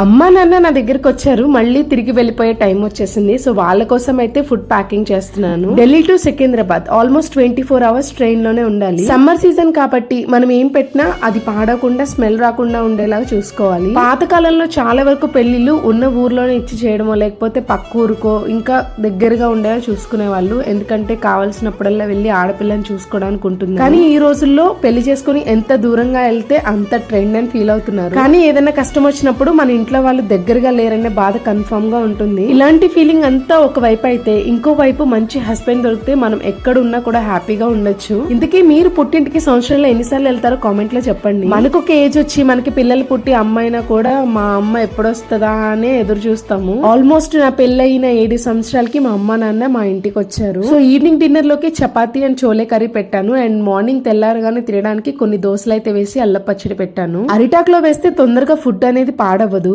అమ్మ నాన్న నా దగ్గరికి వచ్చారు. మళ్ళీ తిరిగి వెళ్ళిపోయే టైం వచ్చేసింది. సో వాళ్ళ కోసం అయితే ఫుడ్ ప్యాకింగ్ చేస్తున్నాను. Delhi to Secunderabad. Almost twenty four hours ట్రైన్లోనే ఉండాలి. సమ్మర్ సీజన్ కాబట్టి మనం ఏం పెట్టినా అది పాడకుండా స్మెల్ రాకుండా ఉండేలాగా చూసుకోవాలి. పాత కాలంలో చాలా వరకు పెళ్ళిళ్ళు ఉన్న ఊర్లోనే ఇచ్చి చేయడమో లేకపోతే పక్క ఊరుకో ఇంకా దగ్గరగా ఉండేలా చూసుకునే వాళ్ళు ఎందుకంటే కావాల్సినప్పుడల్లా వెళ్ళి ఆడపిల్లని చూసుకోవడానికి ఉంటుంది కానీ ఈ రోజుల్లో పెళ్ళి చేసుకుని ఎంత దూరంగా వెళ్తే అంత ట్రెండ్ అని ఫీల్ అవుతున్నారు. కానీ ఏదైనా కష్టం వచ్చినప్పుడు మన ఇంట్లో వాళ్ళు దగ్గరగా లేరనే బాధ కన్ఫర్మ్గా ఉంటుంది. ఇలాంటి ఫీలింగ్ అంతా ఒక వైపు అయితే ఇంకో వైపు మంచి హస్బెండ్ దొరికితే మనం ఎక్కడ ఉన్నా కూడా హ్యాపీగా ఉండొచ్చు. ఇంతకీ మీరు పుట్టింటికి సంవత్సరంలో ఎన్నిసార్లు వెళ్తారో కామెంట్లో చెప్పండి. మనకు ఒక ఏజ్ వచ్చి మనకి పిల్లలు పుట్టి అమ్మాయినా కూడా మా అమ్మ ఎప్పుడొస్తుందా అనే ఎదురు చూస్తాము. ఆల్మోస్ట్ నా పెళ్ళైన ఏడు సంవత్సరాలకి మా అమ్మ నాన్న మా ఇంటికి వచ్చారు. సో ఈవినింగ్ డిన్నర్లోకి చపాతి అండ్ చోలే కర్రీ పెట్టాను. అండ్ మార్నింగ్ తెల్లారగానే తినడానికి కొన్ని దోశలు అయితే వేసి అల్ల పచ్చడి పెట్టాను. అరిటాక్లో వేస్తే తొందరగా ఫుడ్ అనేది పాడవదు